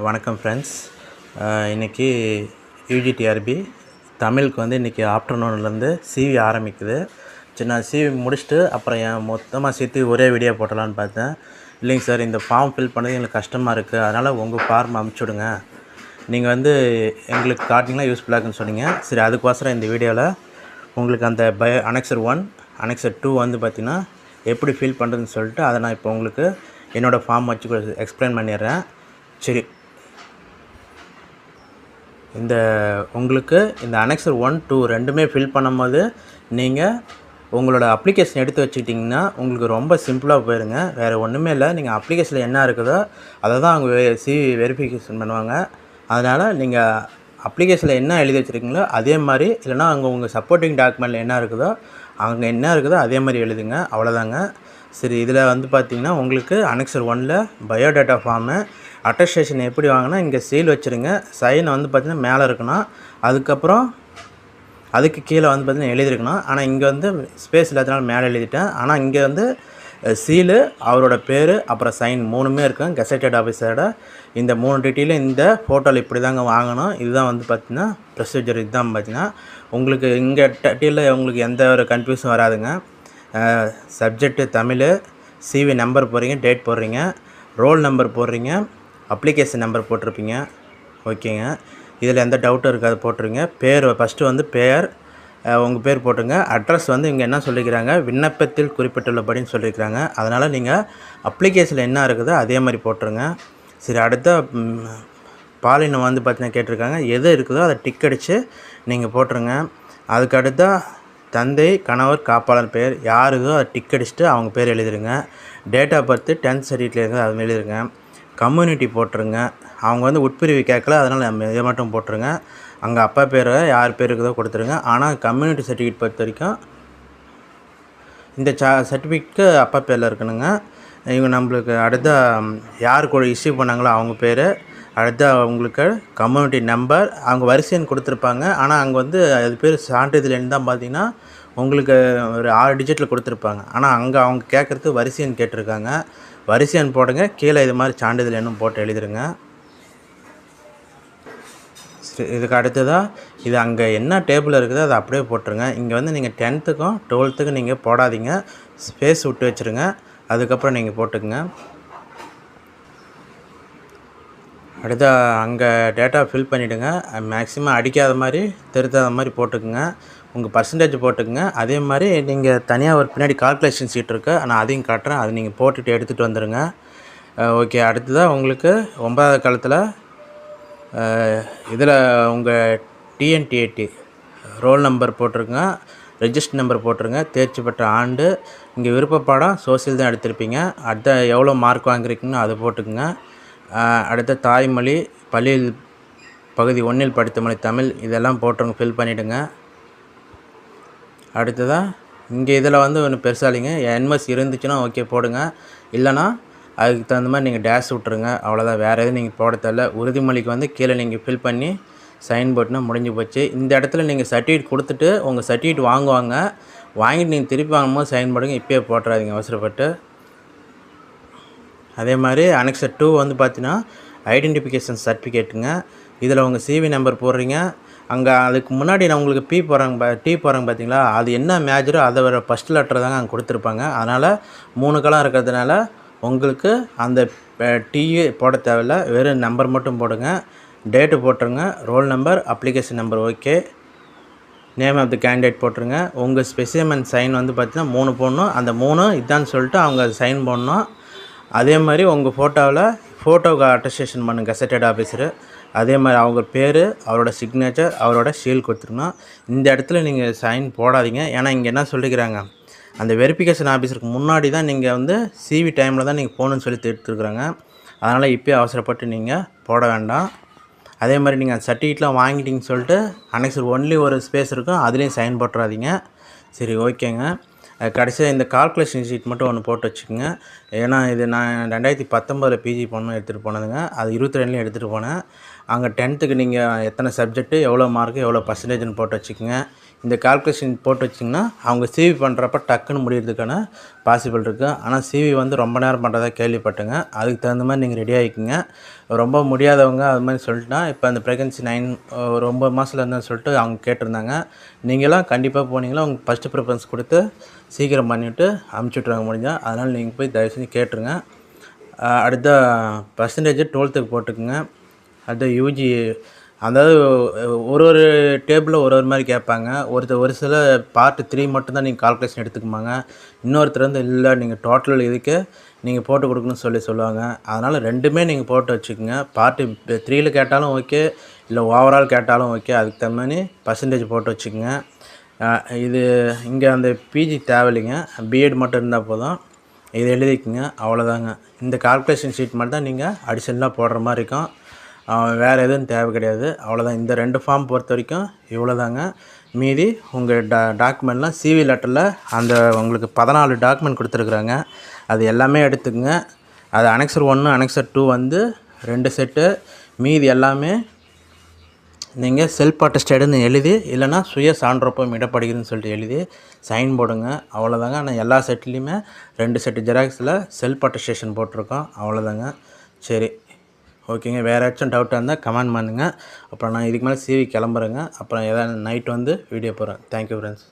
வணக்கம் ஃப்ரெண்ட்ஸ் இன்றைக்கி யூஜிடிஆர்பி தமிழுக்கு வந்து இன்றைக்கி ஆஃப்டர்நூன்லேருந்து சிவி ஆரம்பிக்குது. சரி நான் சிவி முடிச்சுட்டு அப்புறம் என் மொத்தமாக சேர்த்து ஒரே வீடியோ போட்டலான்னு பார்த்தேன். இல்லைங்க சார் இந்த ஃபார்ம் ஃபில் பண்ணது எங்களுக்கு கஷ்டமாக இருக்குது அதனால் உங்கள் ஃபார்ம் அமுச்சுடுங்க நீங்கள் வந்து எங்களுக்கு காட்டிங்கன்னா யூஸ்ஃபுல்லாக இருக்குன்னு சொன்னீங்க. சரி அதுக்கோசரம் இந்த வீடியோவில் உங்களுக்கு அந்த பய அனெக்சர் ஒன் அனெக்சர் டூ வந்து பார்த்திங்கன்னா எப்படி ஃபில் பண்ணுறதுன்னு சொல்லிட்டு அதை நான் இப்போ உங்களுக்கு என்னோடய ஃபார்ம் வச்சு எக்ஸ்பிளைன் பண்ணிடுறேன். சரி இந்த உங்களுக்கு இந்த அனெக்சர் ஒன் டூ ரெண்டுமே ஃபில் பண்ணும்போது நீங்கள் உங்களோட அப்ளிகேஷன் எடுத்து வச்சுக்கிட்டிங்கன்னா உங்களுக்கு ரொம்ப சிம்பிளாக போயிருங்க. வேறு ஒன்றுமே இல்லை. நீங்கள் அப்ளிகேஷனில் என்ன இருக்குதோ அதை தான் அவங்க சிவி வெரிஃபிகேஷன் பண்ணுவாங்க. அதனால் நீங்கள் அப்ளிகேஷனில் என்ன எழுதி வச்சுருக்கீங்களோ அதே மாதிரி இல்லைனா அங்கே உங்கள் சப்போர்ட்டிங் டாக்குமெண்ட்டில் என்ன இருக்குதோ அங்கே என்ன இருக்குதோ அதே மாதிரி எழுதுங்க. அவ்வளோதாங்க சரி இதில் வந்து பார்த்தீங்கன்னா உங்களுக்கு அனெக்சர் ஒனில் பயோடேட்டா ஃபார்மு அட்டஸ்டேஷன் எப்படி வாங்கினா இங்கே சீல் வச்சுருங்க. சைன் வந்து பார்த்திங்கன்னா மேலே இருக்கணும். அதுக்கப்புறம் அதுக்கு கீழே வந்து பார்த்திங்கன்னா எழுதியிருக்கணும். ஆனால் இங்கே வந்து ஸ்பேஸ் இல்லாதனால மேலே எழுதிட்டேன். ஆனால் இங்கே வந்து சீலு அவரோட பேர் அப்புறம் சைன் மூணுமே இருக்கும் கெசட்டட் ஆஃபீஸரோட இந்த மூணு டீட்டெயிலும் இந்த ஃபோட்டோவில் இப்படி தாங்க வாங்கணும். இதுதான் வந்து பார்த்திங்கன்னா ப்ரொசீஜர் இதுதான் பார்த்திங்கன்னா உங்களுக்கு இங்கே டீட்டெயிலில் உங்களுக்கு எந்த ஒரு கன்ஃபியூஸும் வராதுங்க. சப்ஜெக்ட்டு தமிழ் சிவி நம்பர் போடுறீங்க டேட் போடுறீங்க ரோல் நம்பர் போடுறீங்க. அப்ளிகேஷன் நம்பர் போட்டிருப்பீங்க. ஓகேங்க. இதில் எந்த டவுட்டும் இருக்காது போட்டுருங்க. பேர் ஃபஸ்ட்டு வந்து பேர் உங்கள் பேர் போட்டுங்க அட்ரஸ் வந்து இங்கே என்ன சொல்லிக்கிறாங்க விண்ணப்பத்தில் குறிப்பிட்டுள்ளபடின்னு சொல்லியிருக்கிறாங்க அதனால் நீங்கள் அப்ளிகேஷனில் என்ன இருக்குதோ அதே மாதிரி போட்டுருங்க. சரி அடுத்த பாலினம் வந்து பார்த்தீங்கன்னா கேட்டிருக்காங்க. எது இருக்குதோ அதை டிக் அடித்து நீங்கள் போட்டுருங்க. அதுக்கு தந்தை கணவர் காப்பாளர் பேர் யாருக்கோ அதை டிக் அடிச்சுட்டு அவங்க பேர் எழுதிருங்க. டேட் ஆஃப் பர்த்து டென்த் சர்டிஃபிகேட்லேருந்து இருக்குது அது எழுதிருங்க. கம்யூனிட்டி போட்டுருங்க. அவங்க வந்து உட்பிரிவு கேட்கல அதனால் நம்ம இதை மட்டும் போட்டுருங்க. அங்கே அப்பா பேர் யார் பேர் இருக்குதோ கொடுத்துருங்க. ஆனால் கம்யூனிட்டி சர்டிஃபிகேட் பொறுத்த வரைக்கும் இந்த சா சர்டிஃபிகேட்க்கு அப்பா பேரில் இருக்கணுங்க. இவங்க நம்மளுக்கு அடுத்த யார் கூட இஷ்யூ பண்ணாங்களோ அவங்க பேர் அடுத்த அவங்களுக்கு கம்யூனிட்டி நம்பர் அவங்க வரிசைன்னு கொடுத்துருப்பாங்க. ஆனால் அங்கே வந்து அது பேர் சான்றிதழ்னு தான் பார்த்தீங்கன்னா உங்களுக்கு ஒரு ஆறு டிஜிட்டில் கொடுத்துருப்பாங்க. ஆனால் அங்கே அவங்க கேட்குறதுக்கு வரிசைன்னு கேட்டிருக்காங்க. வரிசையன் போடுங்க. கீழே இது மாதிரி சான்றிதழ் எண்ணும் போட்டு எழுதிருங்க. இதுக்கு அடுத்ததாக இது அங்கே என்ன டேபிள் இருக்குதோ அதை அப்படியே போட்டுருங்க. இங்கே வந்து நீங்கள் டென்த்துக்கும் டுவெல்த்துக்கும் நீங்கள் போடாதீங்க. ஸ்பேஸ் விட்டு வச்சுருங்க. அதுக்கப்புறம் நீங்கள் போட்டுக்குங்க. அடுத்த அங்கே டேட்டா ஃபில் பண்ணிவிடுங்க மேக்ஸிமம் அடிக்காத மாதிரி திருத்தாத மாதிரி போட்டுக்குங்க. உங்கள் பர்சன்டேஜ் போட்டுக்கங்க. அதே மாதிரி நீங்கள் தனியாக ஒரு பின்னாடி கால்குலேஷன் ஷீட் இருக்குது நான் அதையும் காட்டுறேன். அதை நீங்கள் போட்டுட்டு எடுத்துகிட்டு வந்துடுங்க ஓகே அடுத்ததாக உங்களுக்கு ஒன்பதாவது காலத்தில் இதில் உங்கள் டிஎன்டிஏடி ரோல் நம்பர் போட்டிருங்க. ரெஜிஸ்டர் நம்பர் போட்டிருங்க. தேர்ச்சி பெற்ற ஆண்டு. இங்கே விருப்ப பாடம் சோசியல் தான் எடுத்திருப்பீங்க. அடுத்த எவ்வளோ மார்க் வாங்கியிருக்கீங்கன்னு அதை போட்டுக்குங்க. அடுத்த தாய்மொழி பள்ளியில் பகுதி ஒன்றில் படித்த மொழி தமிழ் இதெல்லாம் போட்டுருங்க ஃபில் பண்ணிவிடுங்க அடுத்ததாக இங்கே இதில் வந்து ஒன்று இல்லைங்க என்எஸ் இருந்துச்சுன்னா ஓகே போடுங்க. இல்லைனா அதுக்கு தகுந்த மாதிரி நீங்கள் டேஷ் விட்ருங்க அவ்வளோதான் வேறு எதுவும் நீங்கள் போட தேவையில்ல உறுதிமொழிக்கு வந்து கீழே நீங்கள் ஃபில் பண்ணி சைன் போட்டுனா முடிஞ்சு போச்சு. இந்த இடத்துல நீங்கள் சர்டிஃபிகேட் கொடுத்துட்டு உங்கள் சர்டிஃபிகேட் வாங்குவாங்க. வாங்கிட்டு நீங்கள் திருப்பி வாங்கும்போது சைன் போடுங்க. இப்போயே போட்டுறாதீங்க அவசரப்பட்டு. அதே மாதிரி அனெக்ஸர் டூ வந்து பார்த்தீங்கன்னா ஐடென்டிஃபிகேஷன் சர்டிஃபிகேட்டுங்க இதில் உங்கள் சிவி நம்பர் போடுறீங்க. அங்கே அதுக்கு முன்னாடி நான் உங்களுக்கு பி போகிறாங்க பா டி போகிறாங்க பார்த்தீங்களா அது என்ன மேஜரோ அதை வர ஃபஸ்ட் லெட்டர் தாங்க அங்கே கொடுத்துருப்பாங்க. அதனால் மூணு கலம் இருக்கிறதுனால உங்களுக்கு அந்த டீயே போட தேவையில்ல. வெறும் நம்பர் மட்டும் போடுங்க. டேட்டு போட்டுருங்க. Roll number application number okay name of the candidate போட்டுருங்க. உங்கள் ஸ்பெசிமன் சைன் வந்து பார்த்தீங்கன்னா மூணு போடணும். அந்த மூணு இதான்னு சொல்லிட்டு அவங்க சைன் போடணும். அதே மாதிரி உங்கள் ஃபோட்டோவில் ஃபோட்டோவுக்கு அட்டஸ்டேஷன் பண்ணுங்க கசட்டட் ஆஃபீஸரு அதே மாதிரி அவங்க பேர் அவரோட சிக்னேச்சர் அவரோட ஷீல் கொடுத்துருணும் இந்த இடத்துல நீங்கள் சைன் போடாதீங்க. ஏன்னா இங்கே என்ன சொல்லிக்கிறாங்க அந்த வெரிஃபிகேஷன் ஆஃபீஸருக்கு முன்னாடி தான் நீங்கள் வந்து சிவி டைமில் தான் நீங்கள் போகணுன்னு சொல்லி எடுத்துருக்குறாங்க அதனால் இப்போயே அவசரப்பட்டு நீங்கள் போட வேண்டாம். அதே மாதிரி நீங்கள் அந்த சர்டிஃபிகேட்லாம் வாங்கிட்டீங்கன்னு சொல்லிட்டு அன்னைக்கு ஒன்லி ஒரு ஸ்பேஸ் இருக்கும். அதுலேயும் சைன் போட்டுறாதீங்க. சரி ஓகேங்க. கடைசியாக இந்த கால்குலேஷன் ஷீட் மட்டும் ஒன்று போட்டு வச்சுக்கோங்க. ஏன்னா இது நான் ரெண்டாயிரத்தி பத்தொம்போதில் பிஜி பண்ணணும் எடுத்துகிட்டு போனதுங்க. அது இருபத்தி ரெண்டுலேயும் எடுத்துகிட்டு போனேன். அங்கே டென்த்துக்கு நீங்கள் எத்தனை சப்ஜெக்ட்டு எவ்வளோ மார்க்கு எவ்வளோ பர்சன்டேஜ்னு போட்டு வச்சுக்கோங்க. இந்த கால்குலேஷன் போட்டு வச்சிங்கன்னா அவங்க சிவி பண்ணுறப்ப டக்குன்னு முடியறதுக்கான பாசிபிள் இருக்குது ஆனால் சிவி வந்து ரொம்ப நேரம் பண்ணுறதா கேள்விப்பட்டேங்க. அதுக்கு தகுந்த மாதிரி நீங்கள் ரெடி ஆகிக்குங்க. ரொம்ப முடியாதவங்க அது மாதிரி சொல்லிட்டுனா இப்போ அந்த ப்ரெக்னன்சி நைன் ஒரு ஒம்பது மாதத்தில் இருந்தேன்னு சொல்லிட்டு அவங்க கேட்டிருந்தாங்க. நீங்களாம் கண்டிப்பாக போனீங்களா உங்களுக்கு ஃபஸ்ட்டு ப்ரிஃபரன்ஸ் கொடுத்து சீக்கிரம் பண்ணிவிட்டு அமுச்சு விட்ருவாங்க முடிஞ்சால் அதனால் நீங்கள் போய் தயவு செஞ்சு கேட்டுருங்க அடுத்த பர்சன்டேஜ் டுவெல்த்துக்கு போட்டுக்குங்க. அடுத்து யூஜி அதாவது ஒரு ஒரு டேபிளில் ஒரு ஒரு மாதிரி கேட்பாங்க. ஒருத்தர் ஒரு சில பார்ட் த்ரீ மட்டும்தான் நீங்கள் கால்குலேஷன் எடுத்துக்குமாங்க. இன்னொருத்தர் வந்து இல்லை நீங்கள் டோட்டல் இதுக்கு நீங்கள் போட்டு கொடுக்கணும்னு சொல்லி சொல்லுவாங்க. அதனால் ரெண்டுமே நீங்கள் போட்டு வச்சுக்கோங்க. பார்ட்டு த்ரீயில் கேட்டாலும் ஓகே இல்லை ஓவரால் கேட்டாலும் ஓகே அதுக்கு தகுந்த மாதிரி பர்சன்டேஜ் போட்டு வச்சுக்கோங்க. இது இங்கே அந்த பிஜி தேவையில்லைங்க. பிஎட் மட்டும் இருந்தால் போதும். இது எழுதிக்குங்க. அவ்வளோதாங்க இந்த கால்குலேஷன் ஷீட் மட்டும் தான் நீங்கள் அடிஷனலாக போடுற மாதிரி இருக்கும். வேறு எதுவும் தேவை கிடையாது. அவ்வளோதான் இந்த ரெண்டு ஃபார்ம் பொறுத்த வரைக்கும் இவ்வளோதாங்க மீதி உங்கள் டா டாக்குமெண்ட்லாம் சிவி லெட்டரில் அந்த உங்களுக்கு பதினாலு டாக்குமெண்ட் கொடுத்துருக்குறாங்க. அது எல்லாமே எடுத்துக்கங்க. அது அனெக்சர் ஒன்று அனெக்சர் டூ வந்து ரெண்டு செட்டு மீதி எல்லாமே நீங்கள் செல்ஃப் அட்டஸ்டடுன்னு எழுதி இல்லைன்னா சுய சான்றப்பம் இடப்படுகிறதுன்னு சொல்லிட்டு எழுதி சைன் போடுங்க. அவ்வளோதாங்க ஆனால் எல்லா செட்லேயுமே ரெண்டு செட்டு ஜெராக்ஸில் செல்ஃப் அட்டஸ்டேஷன் போட்டிருக்கோம். அவ்வளோதாங்க சரி. ஓகேங்க. வேறு ஏதாச்சும் டவுட்டாக இருந்தால் கமெண்ட் பண்ணுங்கள் அப்புறம் நான் இதுக்கு மேலே சிவி கிளம்புறேங்க. அப்புறம் எதாவது நைட் வந்து வீடியோ போகிறேன் தேங்க்யூ ஃப்ரெண்ட்ஸ்